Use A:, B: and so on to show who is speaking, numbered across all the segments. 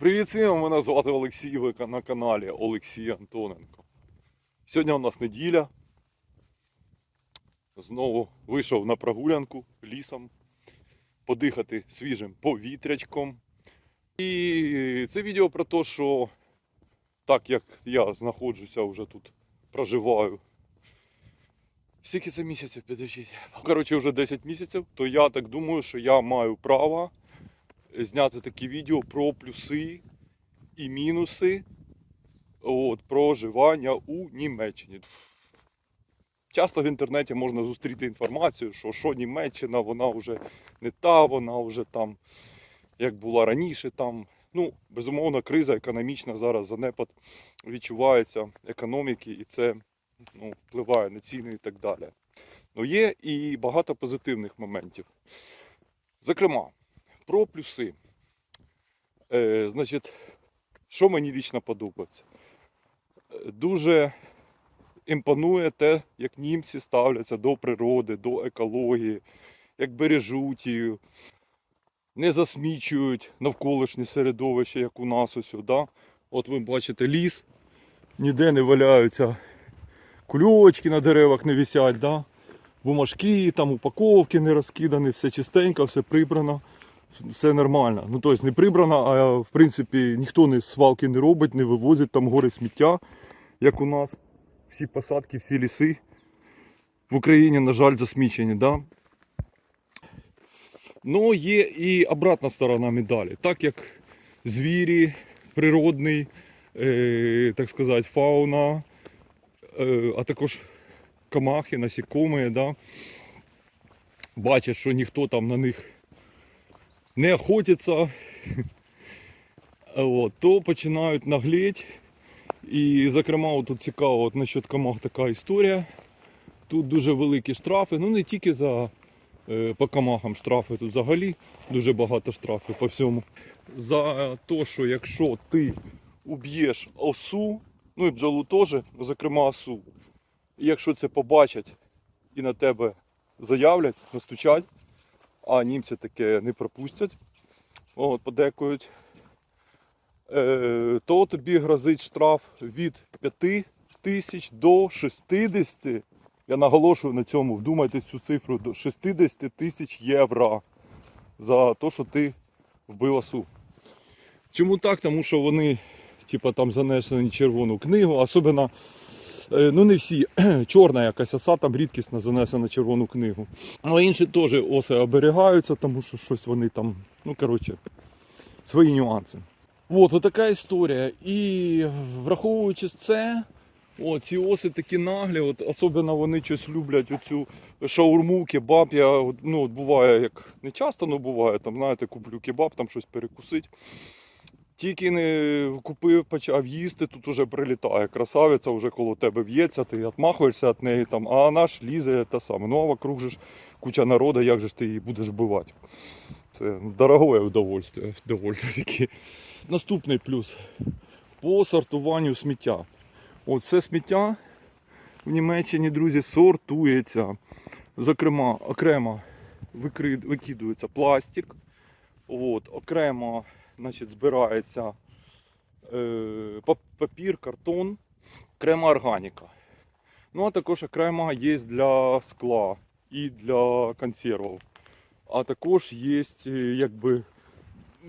A: Привіт всім, мене звати Олексій, ви на каналі Олексій Антоненко. Сьогодні у нас неділя. Знову вийшов на прогулянку лісом, подихати свіжим повітрячком. І це відео про те, що так як я знаходжуся вже тут, проживаю. Скільки це місяців, підождіть. Коротше, вже 10 місяців, то я так думаю, що я маю право зняти такі відео про плюси і мінуси от, проживання у Німеччині. Часто в інтернеті можна зустріти інформацію, що що Німеччина, вона вже не та, вона вже там, як була раніше. там. Ну, безумовно, криза економічна зараз занепад відчувається економіки, і це ну, впливає на ціни і так далі. Ну, є і багато позитивних моментів. Зокрема, про плюси. Е, значить, що мені лічно подобається? Дуже імпонує те, як німці ставляться до природи, до екології, як бережуть її, не засмічують навколишнє середовище, як у нас ось. Да? От ви бачите ліс, ніде не валяються кульочки на деревах не висять, да? бумажки, там упаковки не розкидані, все чистенько, все прибрано все нормально. Ну, тобто не прибрано, а в принципі ніхто не свалки не робить, не вивозить там гори сміття, як у нас. Всі посадки, всі ліси в Україні, на жаль, засмічені. Да? Ну, є і обратна сторона медалі. Так як звірі, природний, е, так сказати, фауна, е, а також комахи, насікомі, да? бачать, що ніхто там на них не охотяться, от, то починають наглеть. І, зокрема, тут цікаво, от насчет комах така історія. Тут дуже великі штрафи, ну не тільки за е, по комахам штрафи, тут взагалі дуже багато штрафів по всьому. За те, що якщо ти уб'єш осу, ну і бджолу теж, зокрема осу, якщо це побачать і на тебе заявлять, настучать, а німці таке не пропустять, от, подекують, е, то тобі грозить штраф від 5 тисяч до 60, я наголошую на цьому, вдумайтесь цю цифру, до 60 тисяч євро за те, що ти вбив осу. Чому так? Тому що вони типа, там занесені червону книгу, особливо Ну не всі, чорна якась оса, там рідкісно занесена червону книгу. Ну інші теж оси оберігаються, тому що щось вони там, ну коротше, свої нюанси. От, отака історія. І враховуючи це, от, ці оси такі наглі, от, особливо вони щось люблять оцю шаурму, кебаб. Я, от, ну, от буває, як не часто, але буває, там, знаєте, куплю кебаб, там щось перекусить. Тільки не купив, почав їсти, тут уже прилітає. Красавиця вже коло тебе в'ється, ти відмахуєшся від неї, там, а наш лізе те саме. Ну а вокруг же ж куча народу, як же ж ти її будеш вбивати. Це доволі таки. Наступний плюс по сортуванню сміття. От це сміття в Німеччині, друзі, сортується. Зокрема, окремо викидується пластик. От, окремо значить, збирається е, папір, картон, окрема органіка. Ну, а також окремо є для скла і для консервів. А також є е, якби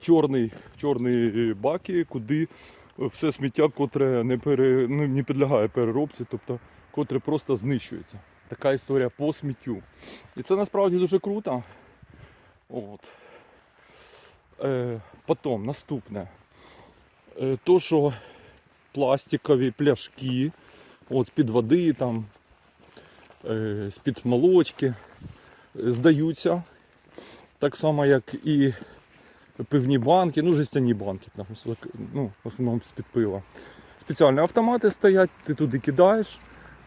A: чорний, чорні баки, куди все сміття, котре не, пере, ну, не підлягає переробці, тобто котре просто знищується. Така історія по сміттю. І це насправді дуже круто. От. Е, потім наступне. Е, то, що пластикові пляшки, от з-під води, там, е, з-під молочки, е, здаються. Так само, як і пивні банки, ну, жестяні банки, там, ну, в основному з-під пива. Спеціальні автомати стоять, ти туди кидаєш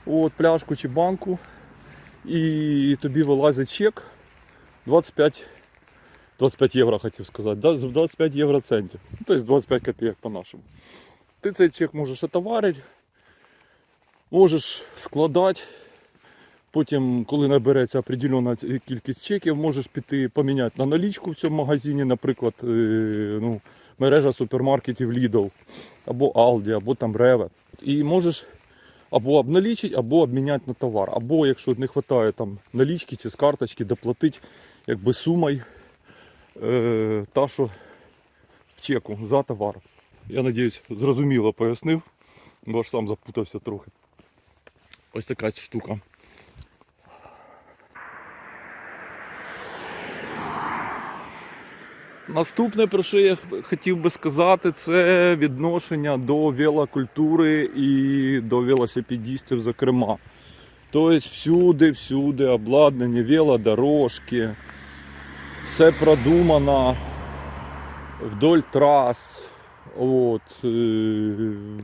A: от, пляшку чи банку, і тобі вилазить чек 25 25 євро хотів сказати, да, 25 євроцентів. Ну, тобто 25 копійок по-нашому. Ти цей чек можеш отоварити, можеш складати. Потім, коли набереться определена кількість чеків, можеш піти поміняти на налічку в цьому магазині, наприклад, е, ну, мережа супермаркетів Lidl, або Aldi, або там Rewe. І можеш або обналічити, або обміняти на товар. Або якщо не вистачає там налічки чи з карточки, доплатити якби сумою е, та, що в чеку за товар. Я надіюсь, зрозуміло пояснив, бо ж сам запутався трохи. Ось така штука. Наступне, про що я хотів би сказати, це відношення до велокультури і до велосипедістів, зокрема. Тобто всюди, всюди обладнані велодорожки, все продумано вдоль трас, от, е,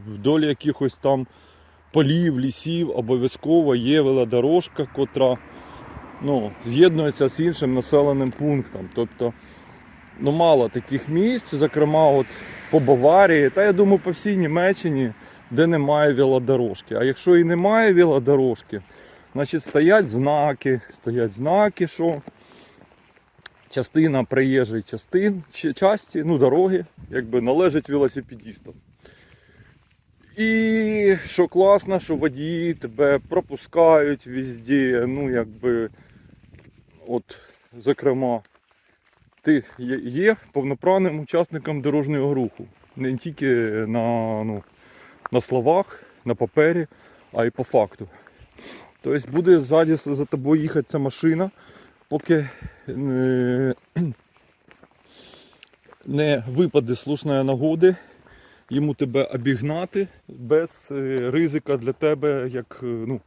A: вдоль якихось там полів, лісів обов'язково є велодорожка, котра ну, з'єднується з іншим населеним пунктом. Тобто ну, мало таких місць, зокрема от по Баварії, та я думаю, по всій Німеччині, де немає велодорожки. А якщо і немає велодорожки, значить стоять знаки, стоять знаки, що частина проїжджої частин, часті, ну, дороги, якби належить велосипедистам. І що класно, що водії тебе пропускають везде, ну якби, от, зокрема, ти є повноправним учасником дорожнього руху. Не тільки на, ну, на словах, на папері, а й по факту. Тобто буде ззаді за тобою їхати ця машина, поки не, не випаде слушної нагоди йому тебе обігнати без е, ризика для тебе, як, е, ну,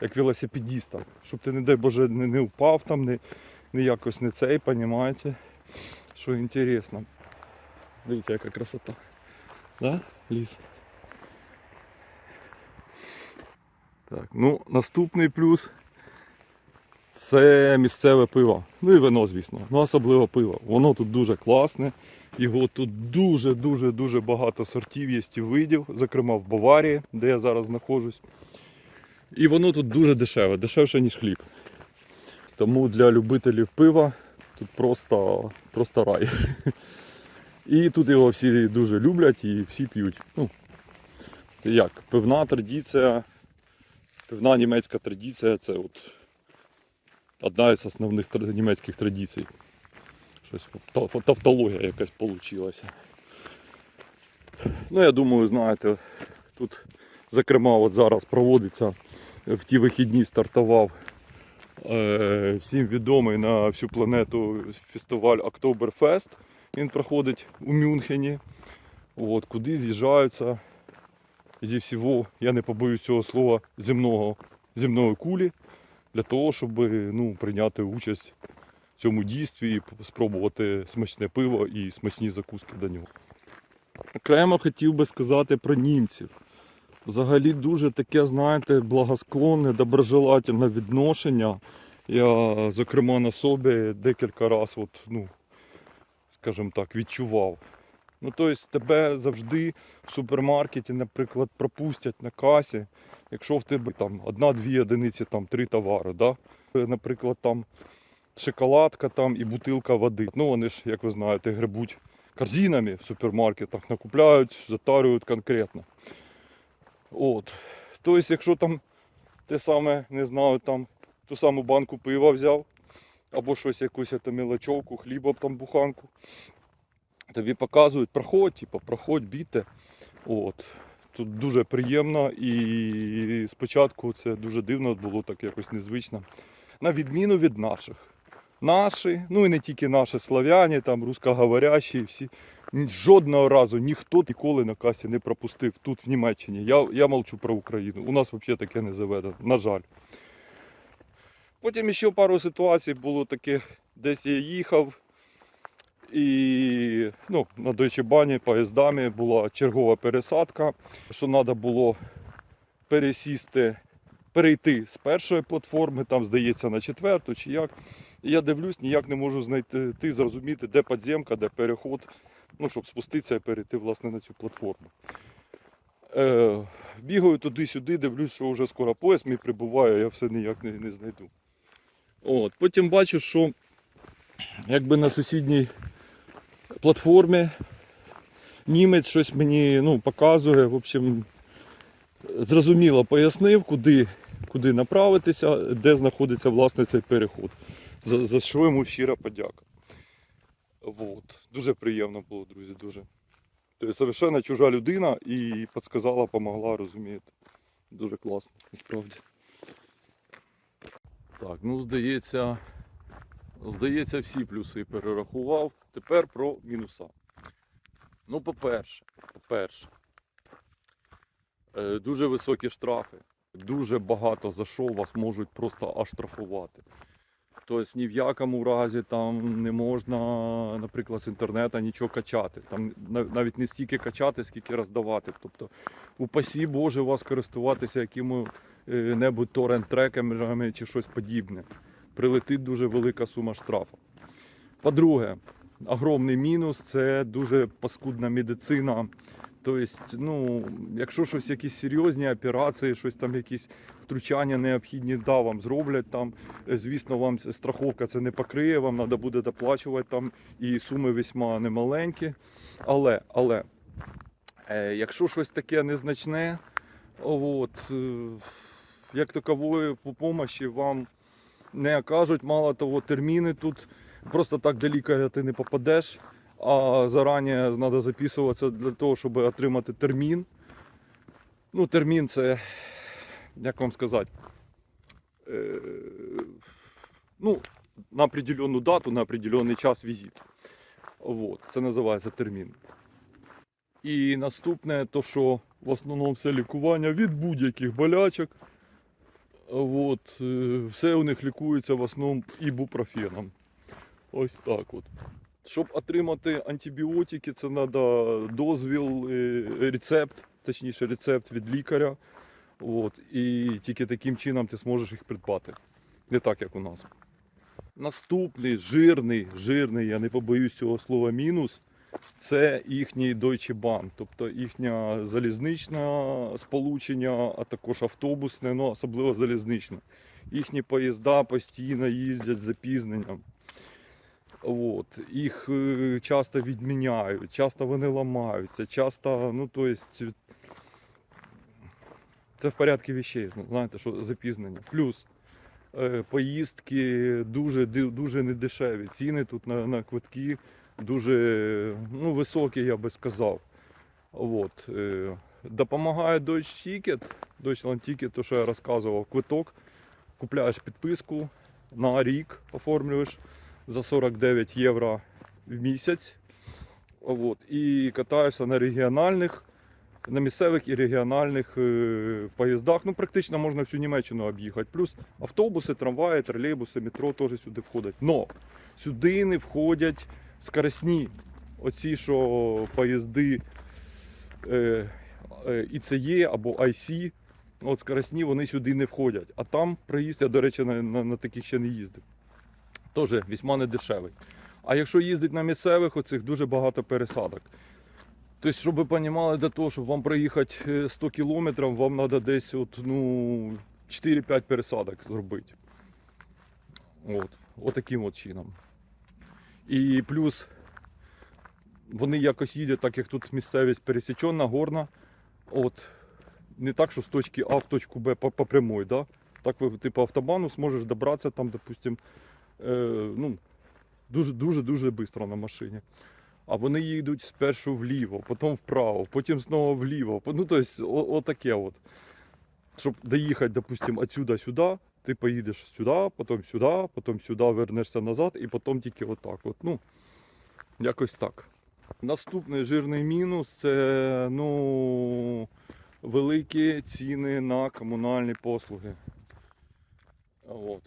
A: як велосипедіста. Щоб ти, не дай Боже, не, не впав там, не, не якось не цей, понімаєте? Що інтересно. Дивіться, яка красота. Да, ліс? Так, ну наступний плюс це місцеве пиво. Ну і вино, звісно. Ну особливо пиво. Воно тут дуже класне. Його тут дуже-дуже дуже багато сортів є і видів, зокрема в Баварії, де я зараз знаходжусь. І воно тут дуже дешеве, дешевше, ніж хліб. Тому для любителів пива тут просто, просто рай. І тут його всі дуже люблять і всі п'ють. Ну, це як? Пивна традиція, пивна німецька традиція це от одна із основних німецьких традицій. Щось тавтологія якась вийшла. Ну, я думаю, знаєте, тут, зокрема, от зараз проводиться в ті вихідні стартував е, всім відомий на всю планету фестиваль Октоберфест. Він проходить у Мюнхені. От, куди з'їжджаються зі всього, я не побоюсь цього слова, земного, земної кулі для того, щоб ну, прийняти участь в цьому дійстві і спробувати смачне пиво і смачні закуски до нього. Окремо хотів би сказати про німців. Взагалі дуже таке, знаєте, благосклонне, доброжелательне відношення. Я, зокрема, на собі декілька разів, ну, скажімо так, відчував. Ну, тобто тебе завжди в супермаркеті, наприклад, пропустять на касі, якщо в тебе там одна-дві одиниці, там три товари, да? Наприклад, там шоколадка там і бутилка води. Ну вони ж, як ви знаєте, гребуть корзинами в супермаркетах, накупляють, затарюють конкретно. От. Тобто, якщо там те саме, не знаю, там ту саму банку пива взяв, або щось якусь там мелочовку, хліба там буханку, тобі показують, проходь, типу, проходь, бійте. От. Тут дуже приємно і спочатку це дуже дивно було так якось незвично. На відміну від наших. Наші, ну і не тільки наші славяні, там русскоговорящі, всі. Жодного разу ніхто ніколи на касі не пропустив тут в Німеччині. Я, я мовчу про Україну. У нас взагалі таке не заведено, на жаль. Потім ще пару ситуацій було таке, десь я їхав. І ну, на Deutsche Bahn поїздами була чергова пересадка, що треба було пересісти, перейти з першої платформи, там, здається, на четверту чи як. І я дивлюсь, ніяк не можу знайти, зрозуміти, де підземка, де переход, ну, щоб спуститися і перейти власне, на цю платформу. Е, бігаю туди-сюди, дивлюсь, що вже скоро поїзд мій прибуває, я все ніяк не, не знайду. От, потім бачу, що якби на сусідній платформі Німець щось мені ну, показує. В общем, зрозуміло пояснив, куди, куди направитися, де знаходиться власне цей переход. За, за що йому щира подяка. Вот. Дуже приємно було, друзі, дуже. Тобто совершенно чужа людина і підказала, помогла, розумієте. Дуже класно, насправді. Так, ну здається, здається, всі плюси перерахував. Тепер про мінуса. Ну, по-перше, по-перше, е, дуже високі штрафи. Дуже багато за що вас можуть просто аж штрафувати. Тобто ні в якому разі там не можна, наприклад, з інтернету нічого качати. Там навіть не стільки качати, скільки роздавати. Тобто, упасі Боже вас користуватися якими-небудь торрент-трекерами чи щось подібне. Прилетить дуже велика сума штрафу. По-друге, огромний мінус це дуже паскудна медицина. Тобто, ну, якщо щось якісь серйозні операції, щось там якісь втручання необхідні, да, вам зроблять там. Звісно, вам страховка це не покриє, вам треба буде доплачувати там і суми весьма немаленькі. Але, але е, якщо щось таке незначне, от, е, як такової допомоги вам не окажуть, мало того, терміни тут просто так до лікаря ти не попадеш, а зарані треба записуватися для того, щоб отримати термін. Ну, термін це, як вам сказати, е, ну, на определенну дату, на определенний час візит. Вот, це називається термін. І наступне, то що в основному все лікування від будь-яких болячок. От, е, все у них лікується в основному ібупрофеном. Ось так от. Щоб отримати антибіотики, це треба дозвіл, е, рецепт, точніше рецепт від лікаря. От, і тільки таким чином ти зможеш їх придбати. Не так, як у нас. Наступний жирний, жирний, я не побоюсь цього слова мінус. Це їхній Deutsche Bahn, тобто їхнє залізничне сполучення, а також автобусне, ну особливо залізничне. Їхні поїзда постійно їздять з запізненням. От. Їх е, часто відміняють, часто вони ламаються, часто, ну то есть, е, це в порядку вещей, ну, знаєте, що запізнення. Плюс е, поїздки дуже, дуже недешеві. Ціни тут на, на квитки дуже ну, високі, я би сказав. От. е, Допомагає Deutsche Ticket, Deutschland Ticket, то що я розказував, квиток. Купляєш підписку на рік, оформлюєш за 49 євро в місяць. От, і катаєшся на регіональних, на місцевих і регіональних е, поїздах. Ну, практично можна всю Німеччину об'їхати. Плюс автобуси, трамваї, тролейбуси, метро теж сюди входять. Но сюди не входять скоростні. Оці, що поїзди е, е, ІЦЕ або IC, от скоростні вони сюди не входять. А там проїзд, я, до речі, на, на, на таких ще не їздив. Теж весьма не дешевий. А якщо їздить на місцевих, оцих дуже багато пересадок. Тобто, щоб ви розуміли, для того, щоб вам проїхати е, 100 кілометрів, вам треба десь от, ну, 4-5 пересадок зробити. От, отаким от чином. І плюс вони якось їдуть, так як тут місцевість пересічена, горна. От, не так, що з точки А в точку Б по, по прямой, да? Так ви типу автобану зможеш добратися там, допустим, е, ну, дуже дуже дуже швидко на машині. А вони їдуть спершу вліво, потім вправо, потім знову вліво. Ну, тобто, отаке от. Щоб доїхати, допустим, отсюда сюди, ти поїдеш сюди, потім сюди, потім сюди вернешся назад і потім тільки отак. От. Ну, якось так. Наступний жирний мінус це ну, великі ціни на комунальні послуги. От.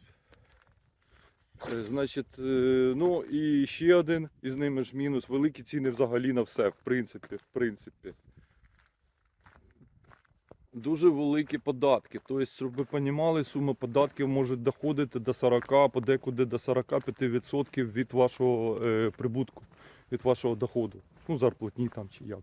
A: Е, Значить, е, ну і ще один із ними ж мінус. Великі ціни взагалі на все, в принципі, в принципі. Дуже великі податки. Тобто, щоб ви розуміли, сума податків може доходити до 40, подекуди до 45% від вашого е, прибутку, від вашого доходу. Ну, зарплатні там чи як.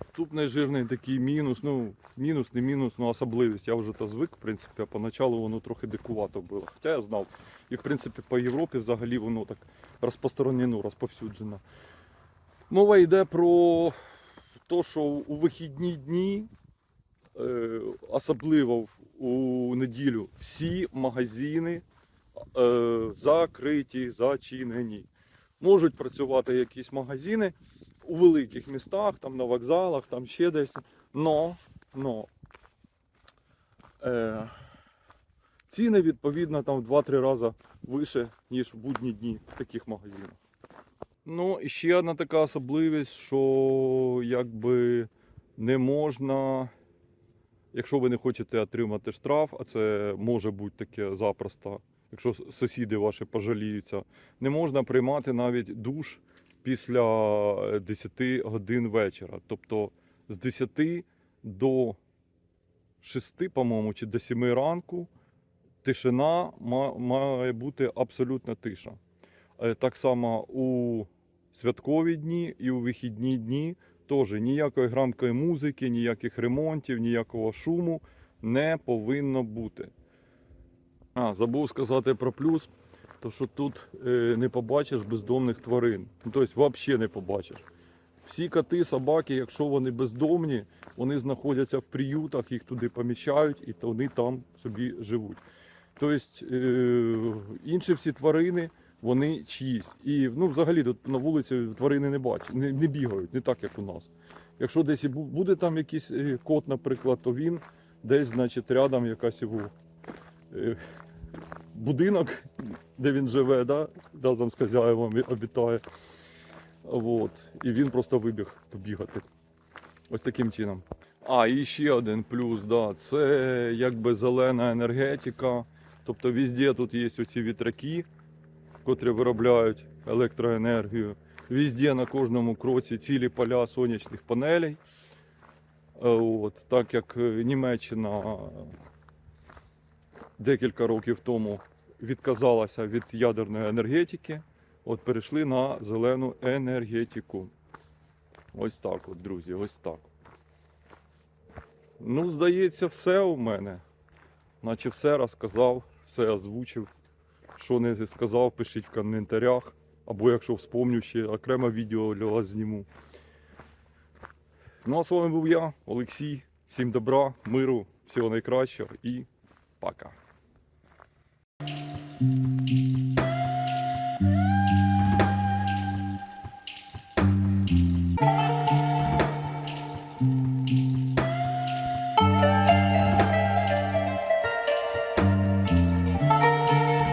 A: Наступний жирний такий мінус, ну, мінус, не мінус, ну особливість. Я вже то звик, в принципі, а поначалу воно трохи дикувато було. Хоча я знав. І в принципі по Європі взагалі воно так розпространено, розповсюджено. Мова йде про те, що у вихідні дні, особливо у неділю, всі магазини е, закриті, зачинені. Можуть працювати якісь магазини у великих містах, там на вокзалах, там ще десь. Но, но е, ціни відповідно там в 2-3 рази вище, ніж в будні дні в таких магазинах. Ну, і ще одна така особливість, що якби не можна, якщо ви не хочете отримати штраф, а це може бути таке запросто, якщо сусіди ваші пожаліються, не можна приймати навіть душ після е, 10 годин вечора. Тобто з 10 до 6, по-моєму, чи до 7 ранку тишина має бути абсолютна тиша. Е, Так само у святкові дні і у вихідні дні теж ніякої грамкої музики, ніяких ремонтів, ніякого шуму не повинно бути. А, забув сказати про плюс, то що тут е, не побачиш бездомних тварин. Ну, тобто взагалі не побачиш. Всі коти, собаки, якщо вони бездомні, вони знаходяться в приютах, їх туди поміщають і вони там собі живуть. Тобто е, інші всі тварини, вони чиїсь. І ну, взагалі тут на вулиці тварини не бачать, не, не бігають, не так, як у нас. Якщо десь буде там якийсь е, кот, наприклад, то він десь, значить, рядом якась його е, будинок, де він живе, да? разом з хазяєвом обітає. От. І він просто вибіг побігати. Ось таким чином. А, і ще один плюс, да, це якби зелена енергетика. Тобто везде тут є оці вітраки, котрі виробляють електроенергію. Везде на кожному кроці цілі поля сонячних панелей. Е, От, так як е, Німеччина декілька років тому відказалася від ядерної енергетики, от перейшли на зелену енергетику. Ось так, от, друзі, ось так. Ну, здається, все у мене. Наче все розказав, все озвучив. Що не сказав, пишіть в коментарях. Або якщо вспомню, ще окреме відео для вас зніму. Ну а з вами був я, Олексій. Всім добра, миру, всього найкращого і пока.